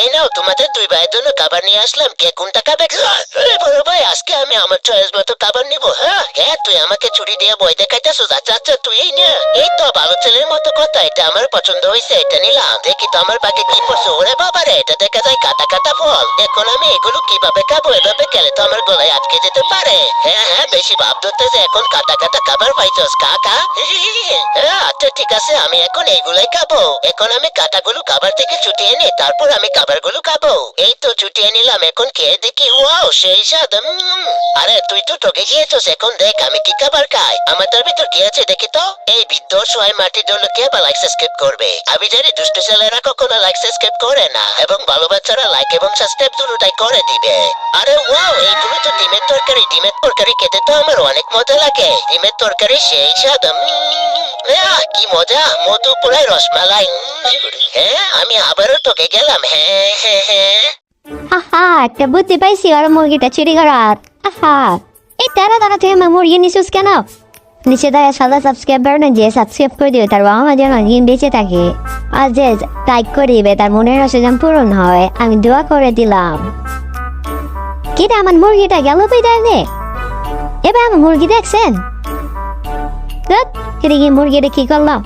এই নাও, তোমাদের দুই ভাইয়ের জন্য খাবার নিয়ে আসলাম। কে কোনটা খাবে? বড় ভাই, আজকে আমি আমার চয়েস মতো খাবার নিবো হ্যাঁ? হ্যাঁ তুই আমাকে ছুরি দিয়ে বই দেখাইতেছিস আচ্ছা আচ্ছা তুই নে। এই তো, ভালো ছেলের মতো কথা, এটা আমার পছন্দ হয়েছে এটা নিলাম। দেখি তো আমার বাকি কি পড়ছে ওরে বাবা রে এটা দেখা যায় কাটা কাটা ফল। এখন আমি এগুলো কীভাবে খাব, এভাবে খেলে তো আমার গলায় আটকে যেতে পারে। হ্যাঁ হ্যাঁ বেশি ভাব ধরতেছে এখন কাটা কাটা খাবার পাইছস কাকা হ্যাঁ? আচ্ছা ঠিক আছে, আমি এখন এইগুলাই খাব। এখন আমি কাটাগুলো খাবার থেকে ছুটিয়ে নি তারপর আমি খাবারগুলো খাব। এই তো ছুটিয়ে নিলাম, এখন খেয়ে দেখি, ওয়াও, সেই স্বাদ আরে, তুই তো ঠকে গিয়েছিস, এখন দেখ, আমি কি খাবার খাই। আমার তার ভিতর কি আছে দেখি তো। এই বিদ্য সহায় মাটির জন্য কে বা লাইক সাবস্ক্রাইব করবে? আমি জানি, দুষ্ট ছেলেরা কখনো লাইক সাবস্ক্রাইব করে না, এবং ভালো বাচ্চারা লাইক এবং সাবস্ক্রাইব দুটোটাই করে দিবে। আরে, ওয়াও এইগুলো তো ডিমের তরকারি ডিমের তরকারি খেতে তো আমার অনেক মজা লাগে। ডিমের তরকারি সেই স্বাদ। আহ, কি মজা মধু পুরাই রসমালাই। হ্যাঁ? আমি আবারও ঠকে গেলাম হ্যাঁ হ্যাঁ হ্যাঁ। আহা একটা বুদ্ধি পাইছি আর মুরগিটা চুরি করার। আহা এই তারা তারা তুই আমার মুরগি নিছিস কেন? নিচে দেয় সাদা সাবস্ক্রাইবার না যে সাবস্ক্রাইব করে দিবে তার আমার যেন দিন বেঁচে থাকে। আর যে লাইক করে দিবে তার মনের রসে যেন পূরণ হয় আমি দোয়া করে দিলাম। কিটা আমার মুরগিটা গেল বিদায় নে এবার আমার মুরগি দেখছেন? এটা কি মুরগিটা কি করলাম?